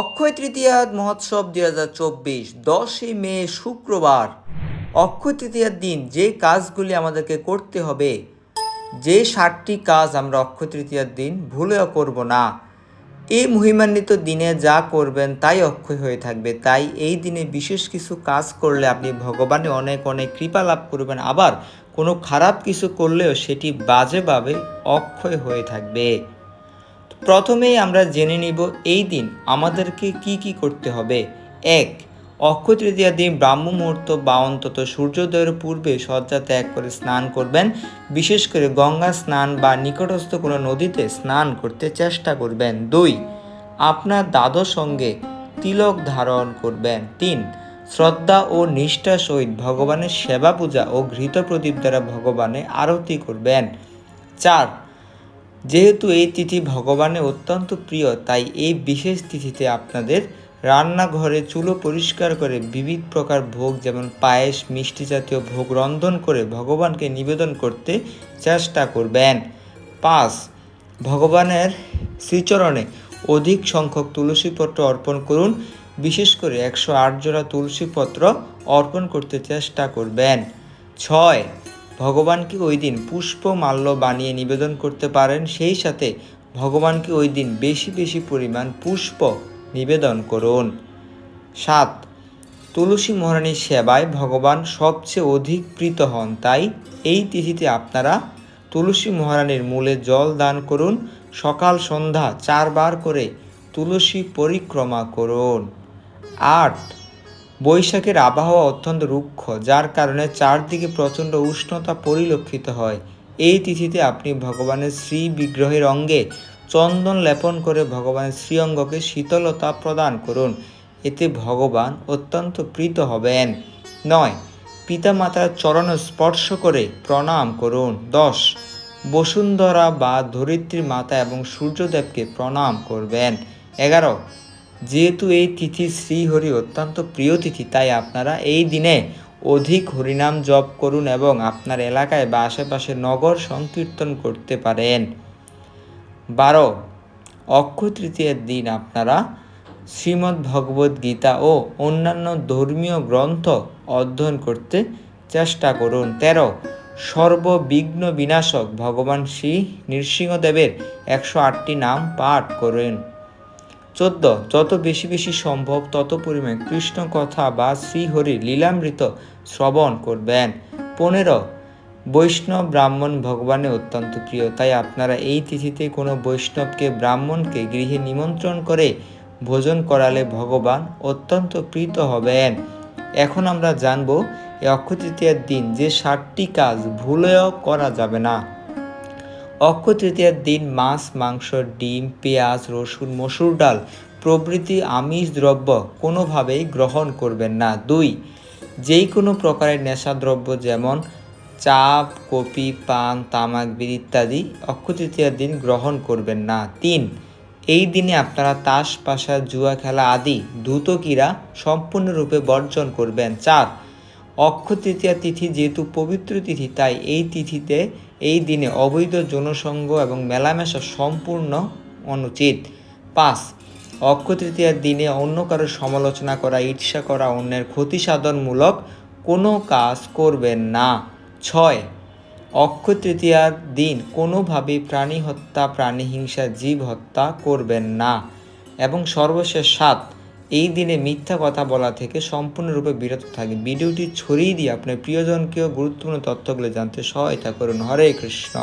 অক্ষয় তৃতীয়া মহোৎসব দুই হাজার চব্বিশ, দশই মে, শুক্রবার। অক্ষয় তৃতীয়ার দিন যে কাজগুলি আমাদেরকে করতে হবে, যে ষাটটি কাজ আমরা অক্ষয় তৃতীয়ার দিন ভুলেও করব না। এই মহিমান্বিত দিনে যা করবেন তাই অক্ষয় হয়ে থাকবে। তাই এই দিনে বিশেষ কিছু কাজ করলে আপনি ভগবানে অনেক অনেক কৃপা লাভ করবেন। আবার কোনো খারাপ কিছু করলেও সেটি বাজেভাবে অক্ষয় হয়ে থাকবে। প্রথমেই আমরা জেনে নিব এই দিন আমাদেরকে কি কি করতে হবে। এক, অক্ষয় তৃতীয়া দিন ব্রাহ্ম মুহূর্ত বা অন্তত সূর্যোদয়ের পূর্বে শয্যা ত্যাগ করে স্নান করবেন। বিশেষ করে গঙ্গা স্নান বা নিকটস্থ কোনো নদীতে স্নান করতে চেষ্টা করবেন। দুই, আপনার দাদর সঙ্গে তিলক ধারণ করবেন। তিন, শ্রদ্ধা ও নিষ্ঠা সহিত ভগবানের সেবা পূজা ও ঘৃত প্রদীপ দ্বারা ভগবানে আরতি করবেন। চার যেহেতু এই তিথি ভগবানের অত্যন্ত প্রিয়, তাই এই বিশেষ তিথিতে আপনাদের রান্নাঘরে চুলো পরিষ্কার করে বিবিধ প্রকার ভোগ যেমন পায়েস, মিষ্টি জাতীয় ভোগ রন্ধন করে ভগবানকে নিবেদন করতে চেষ্টা করবেন। পাঁচ, ভগবানের শ্রীচরণে অধিক সংখ্যক তুলসীপত্র অর্পণ করুন। বিশেষ করে একশো আট জোড়া তুলসীপত্র অর্পণ করতে চেষ্টা করবেন। ছয় ভগবানকে ওই দিন পুষ্প মাল্য বানিয়ে নিবেদন করতে পারেন? সেই সাথে ভগবানকে ওই দিন বেশি বেশি পরিমাণ পুষ্প নিবেদন করুন? সাত, তুলসী মহারানীর সেবায় ভগবান সবচেয়ে অধিক প্রীত হন, তাই এই তিথিতে আপনারা তুলসী মহারানীর মূলে জল দান করুন। সকাল সন্ধ্যা চারবার করে তুলসী পরিক্রমা করুন। আট বৈশাখের আবহাওয়া অত্যন্ত রুক্ষ, যার কারণে চারদিকে প্রচণ্ড উষ্ণতা পরিলক্ষিত হয়। এই তিথিতে আপনি ভগবানের শ্রী বিগ্রহের অঙ্গে চন্দন লেপন করে ভগবানের শ্রীঅঙ্গকে শীতলতা প্রদান করুন। এতে ভগবান অত্যন্ত প্রীত হবেন। নয়, পিতামাতার চরণ স্পর্শ করে প্রণাম করুন। দশ, বসুন্ধরা বা ধরিত্রীর মাতা এবং সূর্যদেবকে প্রণাম করবেন। এগারো যেহেতু এই তিথি শ্রীহরি অত্যন্ত প্রিয় তিথি, তাই আপনারা এই দিনে অধিক হরিনাম জপ করুন এবং আপনার এলাকায় বা আশেপাশে নগর সংকীর্তন করতে পারেন। বারো, অক্ষয় তৃতীয়ার দিন আপনারা শ্রীমদ্ ভগবদ গীতা ও অন্যান্য ধর্মীয় গ্রন্থ অধ্যয়ন করতে চেষ্টা করুন। তেরো, সর্ববিঘ্ন বিনাশক ভগবান শ্রী নৃসিংহদেবের একশো আটটি নাম পাঠ করেন। চোদ্দ, যত বেশি বেশি সম্ভব তত পরিমাণ কৃষ্ণ কথা বা শ্রীহরি লীলামৃত শ্রবণ করবেন। পনেরো, বৈষ্ণব ব্রাহ্মণ ভগবানের অত্যন্ত প্রিয়, তাই আপনারা এই তিথিতে কোনো বৈষ্ণবকে, ব্রাহ্মণকে গৃহে নিমন্ত্রণ করে ভোজন করালে ভগবান অত্যন্ত প্রীত হবেন। এখন আমরা জানব, এই অক্ষয় তৃতীয়ার দিন যে ষাটটি কাজ ভুলেও করা যাবে না। অক্ষয় তৃতীয়ার দিন মাছ, মাংস, ডিম, পেঁয়াজ, রসুন, মসুর ডাল, প্রভৃতি আমিষ দ্রব্য কোনোভাবেই গ্রহণ করবেন না। দুই যেই কোনো প্রকারের নেশাদ্রব্য যেমন চাপ, কপি, পান, তামাক, বিড়ি ইত্যাদি অক্ষয় তৃতীয়ার দিন গ্রহণ করবেন না। তিন, এই দিনে আপনারা তাস, পাশা, জুয়া খেলা আদি দ্রুতকীরা সম্পূর্ণরূপে বর্জন করবেন। চার অক্ষয় তৃতীয়া তিথি যেহেতু পবিত্র তিথি, তাই এই তিথিতে, এই দিনে অবৈধ জনসংঘ এবং মেলামেশা সম্পূর্ণ অনুচিত। পাঁচ অক্ষয় তৃতীয়ার দিনে অন্য কারোর সমালোচনা করা, ঈর্ষা করা, অন্যের ক্ষতি সাধনমূলক কোনো কাজ করবেন না। ছয় অক্ষয় তৃতীয়ার দিন কোনোভাবেই প্রাণী হত্যা, প্রাণী হিংসা, জীব হত্যা করবেন না। এবং সর্বশেষ সাত এই দিনে মিথ্যা কথা বলা থেকে সম্পূর্ণরূপে বিরত থাকে। ভিডিওটি ছড়িয়ে দিয়ে আপনার প্রিয়জনকেও গুরুত্বপূর্ণ তথ্যগুলো জানতে সহায়তা করুন। হরে কৃষ্ণ।